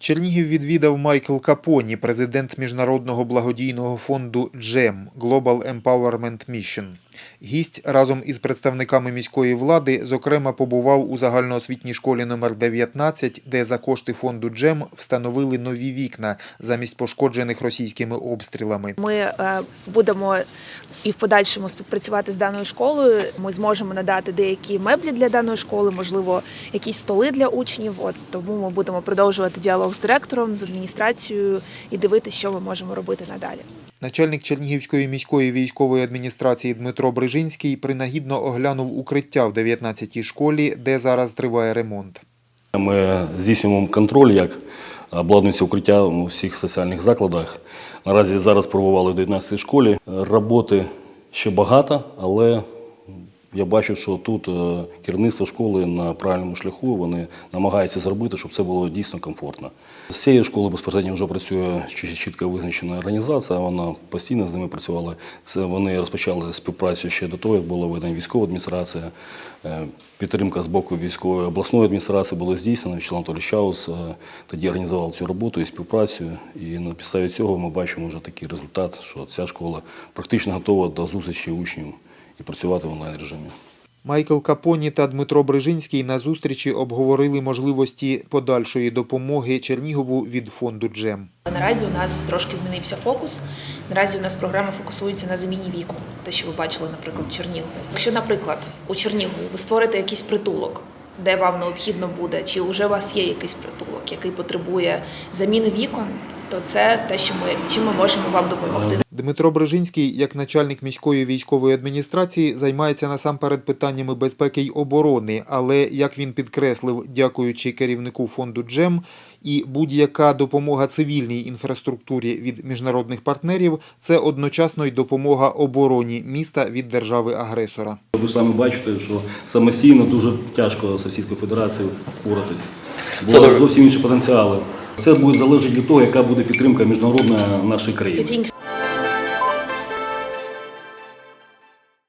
Чернігів відвідав Майкл Капоні, президент міжнародного благодійного фонду Джем – Global Empowerment Mission. Гість разом із представниками міської влади, зокрема, побував у загальноосвітній школі номер 19, де за кошти фонду GEM встановили нові вікна замість пошкоджених російськими обстрілами. Ми е, будемо і в подальшому співпрацювати з даною школою. Ми зможемо надати деякі меблі для даної школи, можливо, якісь столи для учнів. От тому ми будемо продовжувати діалог з директором, з адміністрацією і дивитися, що ми можемо робити надалі. Начальник Чернігівської міської військової адміністрації Дмитро Брижинський принагідно оглянув укриття в 19-й школі, де зараз триває ремонт. Ми здійснюємо контроль, як обладнується укриття у всіх соціальних закладах. Наразі зараз пробували в 19 школі. Роботи ще багато, але я бачу, що тут е, керівництво школи на правильному шляху. Вони намагаються зробити, щоб це було дійсно комфортно. З цієї школи безпосередньо вже працює чіт- чітко визначена організація. Вона постійно з ними працювала. Це вони розпочали співпрацю ще до того, як була введена військова адміністрація. Е, Підтримка з боку військової обласної адміністрації була здійснена. Вячеслав Анатолійович Чаус е, тоді організував цю роботу і співпрацю. І на підставі цього ми бачимо вже такий результат, що ця школа практично готова до зустрічі учнів і працювати в онлайн режимі. Майкл Капоні та Дмитро Брижинський на зустрічі обговорили можливості подальшої допомоги Чернігову від фонду «Джем». Наразі у нас трошки змінився фокус. Наразі у нас програма фокусується на заміні віку, те, що ви бачили, наприклад, в Чернігові. Якщо, наприклад, у Чернігові ви створите якийсь притулок, де вам необхідно буде, чи вже у вас є якийсь притулок, який потребує заміни вікон, то це те, що ми чим ми можемо вам допомогти. Дмитро Брижинський, як начальник міської військової адміністрації, займається насамперед питаннями безпеки й оборони, але, як він підкреслив, дякуючи керівнику фонду «Джем», і будь-яка допомога цивільній інфраструктурі від міжнародних партнерів – це одночасно й допомога обороні міста від держави-агресора. Ви самі бачите, що самостійно дуже тяжко з Російською Федерацією впоратись. Бо зовсім інші потенціали. Це буде залежати від того, яка буде підтримка міжнародна нашої країни.